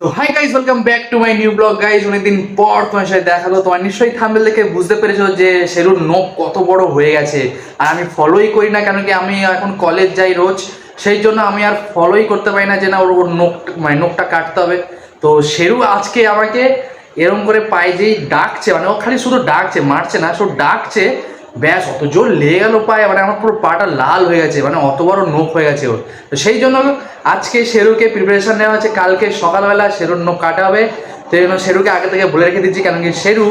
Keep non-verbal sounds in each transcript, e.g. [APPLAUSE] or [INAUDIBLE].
তো hi back to my new অনেকদিন পর তোমার সাথে দেখা হলো। তোমার নিশ্চয়ই দেখে বুঝতে পেরেছ যে নখ কত হয়ে গেছে। আর আমি ফলোই করি না কেন কি আমি এখন কলেজ যাই রোজ। সেই জন্য আমি আর ফলোই করতে পারি না যে না, ওর ওর নখ মানে নখটা কাটতে হবে। তো শেরু আজকে আমাকে এরম করে পায়ে যেই ডাকছে মানে ও খালি শুধু ডাকছে, মারছে না, শুধু ডাকছে ব্যাস, অত জোর লেগে গেল পায়ে মানে আমার পুরো পাটা লাল হয়ে গেছে মানে অত বড় নোখ হয়ে গেছে ওর। তো সেই জন্য আজকে শেরুকে প্রিপারেশন নেওয়া হচ্ছে কালকে সকালবেলা শেরুর নোখ কাটা হবে। তো এই জন্য শেরুকে আগে থেকে বলে রেখে দিচ্ছি কারণ কি শেরু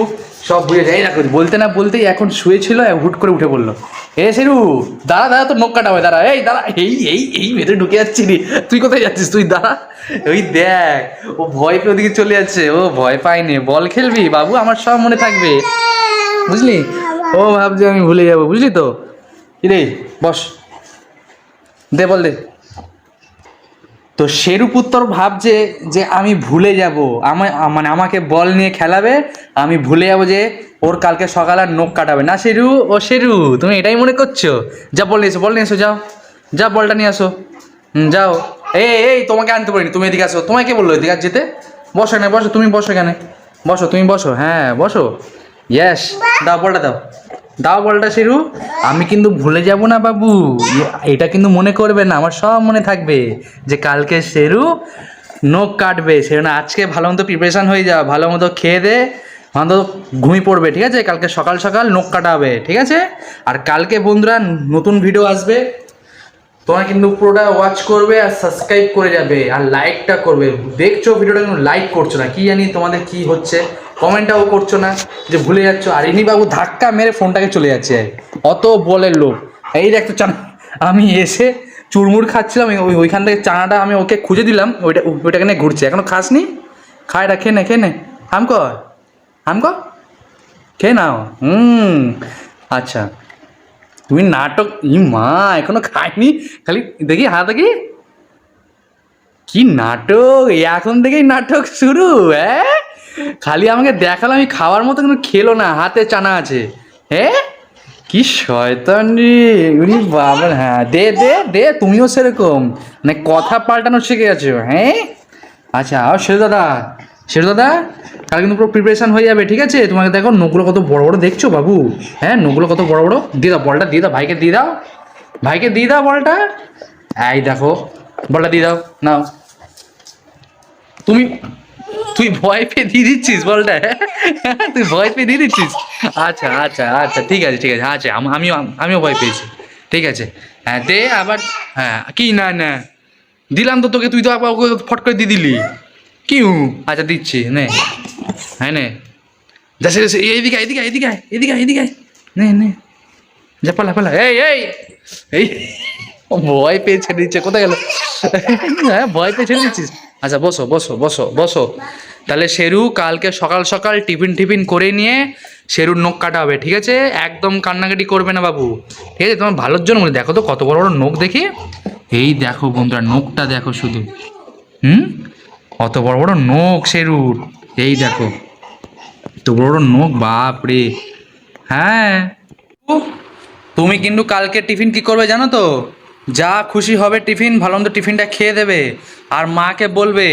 সব বুঝে যাই না বলতে না বলতেই এখন শুয়েছিল হুট করে উঠে পড়ল। এ শেরু, দাঁড়া দাঁড়া তো নোখ কাটা হবে, দাঁড়া, এই দাঁড়া, এই এই এই, ভেতরে ঢুকে যাচ্ছি রে তুই কোথায় যাচ্ছিস? তুই দাঁড়া। ওই দেখ, ও ভয় পেয়ে ওদিকে চলে যাচ্ছে, ও ভয় পায়নি। বল খেলবি, বাবু, আমার সব মনে থাকবে। বুঝলি? ও ভাবছি আমি ভুলে যাব, বুঝলি তো? রে, বস। দে বল দে। তো শেরুপুত্তর ভাবছে যে আমি ভুলে যাব। আমায় মানে আমাকে বল নিয়ে খেলাবে, আমি ভুলে যাব যে ওর কালকে সকালে আর নখ কাটাবে। না শেরু ও শেরু তুমি এটাই মনে করছ? যা, বল নিয়ে এসো, বল নিয়ে এসো, যাও। যা, বলটা নিয়ে আসো। যাও। এই এই, তোমাকে আনতে পারিনি, তুমি এদিকে আসো। তোমায় কে বলল এদিকে যেতে? বসো এখানে, বসো, তুমি বসো এখানে। বসো, তুমি বসো হ্যাঁ বসো। ইয়েস দাও বলটা দাও। দাও বলটা শেরু। আমি কিন্তু ভুলে যাব না বাবু। এটা কিন্তু মনে করবে না। আমার সব মনে থাকবে যে কালকে শেরু নখ কাটবে। সেজন্য আজকে ভালো মতো প্রিপারেশান হয়ে যাও ভালো মতো খেয়ে দে। ভালো ঘুমিয়ে পড়বে, ঠিক আছে? কালকে সকাল সকাল নখ কাটা হবে, ঠিক আছে? আর কালকে বন্ধুরা নতুন ভিডিও আসবে। তোমরা কিন্তু পুরোটা ওয়াচ করবে আর সাবস্ক্রাইব করে যাবে। আর লাইকটা করবে। দেখছ ভিডিওটা কিন্তু লাইক করছ না। কি জানি তোমাদের কি হচ্ছে। কমেন্টটাও করছ না, যে ভুলে যাচ্ছ। আর ইনি বাবু ধাক্কা মেরে ফোনটাকে চলে যাচ্ছে। অত বলের লোক এই দেখ তো চানা, আমি এসে চুরমুর খাচ্ছিলাম, ওই ওইখান থেকে চানাটা আমি ওকে খুঁজে দিলাম, ওইটা, ওইটাকে নিয়ে ঘুরছে। এখনও খাসনি? খা এটা খেয়ে নে খেয়ে নে। হাম কর খেয়ে নাও। হুম আচ্ছা। তুমি নাটক, ই মা, এখনও খাইনি খালি দেখি হা দেখি। কি নাটক? এখন থেকেই নাটক শুরু হ্যাঁ খালি আমাকে দেখাল, আমি খাওয়ার মতো কিন্তু খেলো না, হাতে চানা আছে। হ্যাঁ কি শয়তান রে উনি বাবা হ্যাঁ দে দে দে, তুমিও সেরকম। মানে কথা পাল্টানো শিখে গেছো হ্যাঁ আচ্ছা আর শেরু দাদা শেরু দাদা কাল কিন্তু পুরো প্রিপারেশন হয়ে যাবে, ঠিক আছে? তোমাকে দেখো, নখগুলো কত বড় বড় দেখছ বাবু? হ্যাঁ নখগুলো কত বড় বড়? দিয়ে দাও বলটা, দিয়ে দাও, ভাইকে দিয়ে দাও। ভাইকে দিয়ে দাও বলটা। এই দেখো, বলটা দিয়ে দাও, নাও। তুমি তুই ভয় পেয়ে দিয়ে দিচ্ছিস বলটা? তুই ভয় পেয়ে দিয়ে দিচ্ছিস? আচ্ছা আচ্ছা আচ্ছা ঠিক আছে ঠিক আছে আচ্ছা আম- আমিও আমিও ভয় পেয়েছি, ঠিক আছে। হ্যাঁ দে আবার হ্যাঁ কি, না না, দিলাম তো তোকে, তুই তো আবার ওকে ফট করে দিয়ে দিলি। কি? আচ্ছা দিচ্ছি, নে হ্যাঁ নে। যা, সে এইদিকে এইদিকে এইদিকে এইদিকে এইদিকে নে নে। যা, পালা পালা, এই এই এই, ভয় পেয়ে ছেড়ে দিচ্ছে কোথায় গেল? হ্যাঁ ভয় পেয়ে ছেড়ে দিচ্ছিস আচ্ছা বসো বসো বসো বসো। তাহলে শেরু কালকে সকাল সকাল টিফিন টিফিন করে নিয়ে শেরুর নখ কাটা হবে, ঠিক আছে? একদম কান্নাকাটি করবে না বাবু, ঠিক আছে? তোমার ভালোর জন্য বলি, দেখো তো কত বড় বড় নখ দেখি। এই দেখো বন্ধুরা, নখটা দেখো শুধু। হুম? অত বড় বড় নখ শেরুর। এই দেখো তো বড় বড় নখ বাপ রে হ্যাঁ। তুমি কিন্তু কালকে টিফিন কি করবে জানো তো? যা খুশি হবে টিফিন ভালো মতো টিফিনটা খেয়ে দেবে আর মাকে বলবে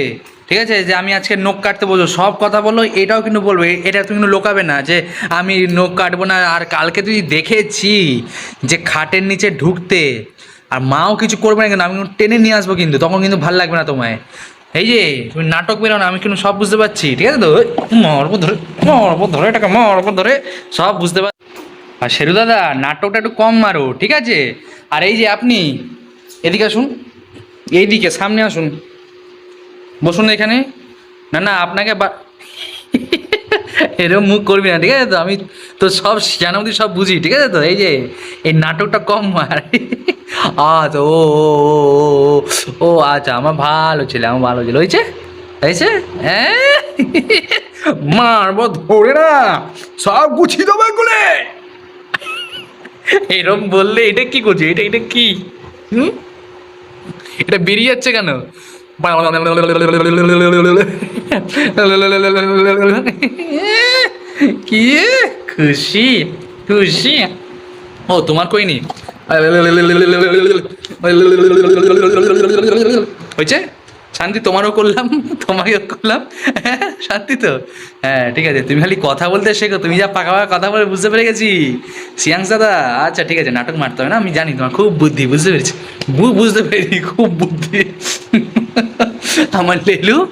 ঠিক আছে যে আমি আজকে নখ কাটতে বলব সব কথা বলল এটাও কিন্তু বলবে এটা তুমি কিন্তু লোকাবে না যে আমি নখ কাটবো না আর কালকে তুই দেখেছি যে খাটের নিচে ঢুকতে আর মাও কিছু করবে না কিন্তু আমি টেনে নিয়ে আসব কিন্তু তখন কিন্তু ভালো লাগবে না তোমায় এই যে তুমি নাটক বেরো না আমি কিন্তু সব বুঝতে পারছি ঠিক আছে তো মরব ধরে মরব ধরে এটাকে মরব ধরে সব বুঝতে পার আর শেরু দাদা নাটকটা একটু কম মারো ঠিক আছে? আর এই যে আপনি এদিকে আসুন এইদিকে সামনে আসুন। বসুন এখানে। না না আপনাকে [LAUGHS] এরকম মুখ করবি না ঠিক আছে তো? আমি তো সব জানাবি সব বুঝি ঠিক আছে তো? এই যে এই নাটকটা কম মার। [LAUGHS] আচ্ছা ও, ও আচ্ছা আমার ভালো ছেলে আমার ভালো ছেলে। হয়েছে? হয়েছে? হ্যাঁ? [LAUGHS] মারবো ধরে না। সব গুছিয়ে দেবো এগুলো। এরম বললে এটা কি করছে? এটা এটা কি? হুম? এটা বেরিয়ে যাচ্ছে কেন? কি খুশি খুশি। ও, তোমার কইনি হয়েছে? শান্তি তোমারও করলাম, তোমাকেও করলাম। হ্যাঁ শান্তি তো। হ্যাঁ ঠিক আছে, তুমি খালি কথা বলতে শেখো, তুমি যা পাকা পাকা কথা বলে বুঝতে পেরে গেছি। সিয়াংস দাদা আচ্ছা ঠিক আছে, নাটক মারতে হবে না, আমি জানি তোমার খুব বুদ্ধি, বুঝতে পেরেছি। বুঝতে পেরেছি, খুব বুদ্ধি। আমার লেলু,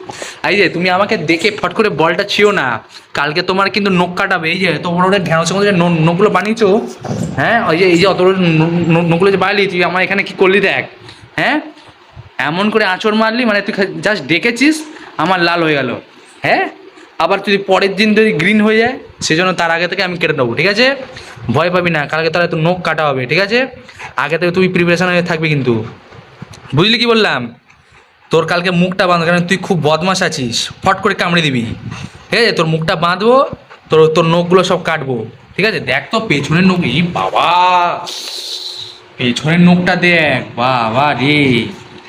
এই যে, তুমি আমাকে দেখে ফট করে বলটা ছিও না। কালকে তোমার কিন্তু নোক কাটাবে, এই যে এত ওটা বড় ঢেঁড়সের মধ্যে যে ন- বানিয়েছো। হ্যাঁ ওই যে, এই যে অত বড় ন- ন- যে বাড়লি তুই আমার এখানে কি করলি দেখ? হ্যাঁ? এমন করে আঁচড় মারলি মানে তুই জাস্ট ডেকেছিস, আমার লাল হয়ে গেল। হ্যাঁ? আবার যদি পরের দিন যদি গ্রিন হয়ে যায়, সেজন্য তার আগে থেকে আমি কেটে নেব, ঠিক আছে? ভয় পাবি না, কালকে তাহলে তোর নখ কাটা হবে, ঠিক আছে? আগে থেকে তুই প্রিপারেশন হয়ে থাকবি কিন্তু। বুঝলি কি বললাম? তোর কালকে মুখটা বাঁধ, কারণ তুই খুব বদমাস আছিস। ফট করে কামড়ে দিবি। ঠিক আছে? তোর মুখটা বাঁধবো, তোর তোর নখগুলো সব কাটবো। ঠিক আছে? দেখ তো, পেছনের নখ বাবা! পেছনের নখটা দেখ, বাবা রে!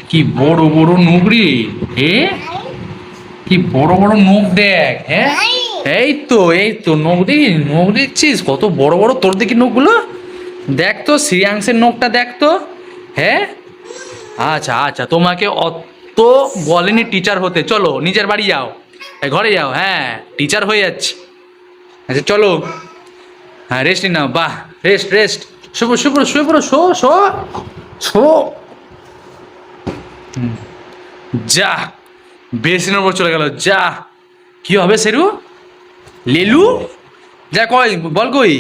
কি বড় বড় নখ রে এ কি বড় বড় নখ দেখ হ্যাঁ এই তো এই তো নখ দেখি নখ দেখছিস কত বড় বড় তোর দেখি নখগুলো দেখ তো শ্রিয়াংশের নখটা দেখ তো হ্যাঁ আচ্ছা আচ্ছা তোমাকে অত বলেনি টিচার হতে। চলো নিজের বাড়ি যাও। ঘরে যাও হ্যাঁ টিচার হয়ে যাচ্ছে। আচ্ছা চলো। হ্যাঁ রেস্ট নাও বাহ রেস্ট রেস্ট শুভ শুয়ে পড়ো শো শো শো। যা বেসিনের উপর চলে গেল। যা। কি হবে সেরু? লেলু? যা, কই, বল কই?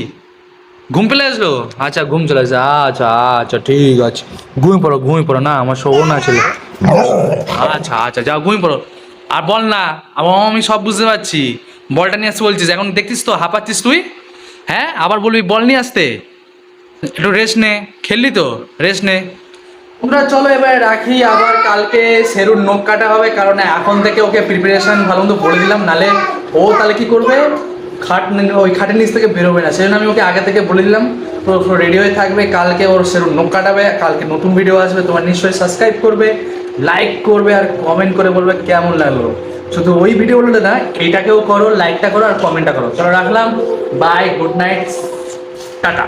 ঘুম পেলে আসলো আচ্ছা ঘুম চলে আসছে আচ্ছা আচ্ছা ঠিক আছে। ঘুমিয়ে পড়ো ঘুমিয়ে পড়ো। না, আমার শোবো না ছেলে। আচ্ছা আচ্ছা যাও ঘুমিয়ে পড়ো। আর বল না, আমার আমি সব বুঝতে পারছি। বলটা নিয়ে আসতে বলছিস, এখন দেখছিস তো, হাঁপাচ্ছিস তুই? হ্যাঁ আবার বলবি বল নিয়ে আসতে। একটু রেস্ট নে, খেললি তো? রেস্ট নে। আমরা চলো এবার রাখি, আবার কালকে সেরুর নখ কাটা হবে, কারণ এখন থেকে ওকে প্রিপারেশন ভালো মতো বলে দিলাম, নালে ও তাহলে কি করবে? খাট ওই খাটের নিচ থেকে বেরোবে না সেই জন্য আমি ওকে আগে থেকে বলে দিলাম তো রেডি হয়ে থাকবে, কালকে ওর সেরুর নখ কাটাবে, কালকে নতুন ভিডিও আসবে, তোমার নিশ্চয়ই সাবস্ক্রাইব করবে লাইক করবে, আর কমেন্ট করে বলবে কেমন লাগল। শুধু ওই ভিডিওগুলো না, এইটাকেও করো লাইকটা করো, আর কমেন্টটা করো। চলো রাখলাম বাই গুড নাইট টাটা।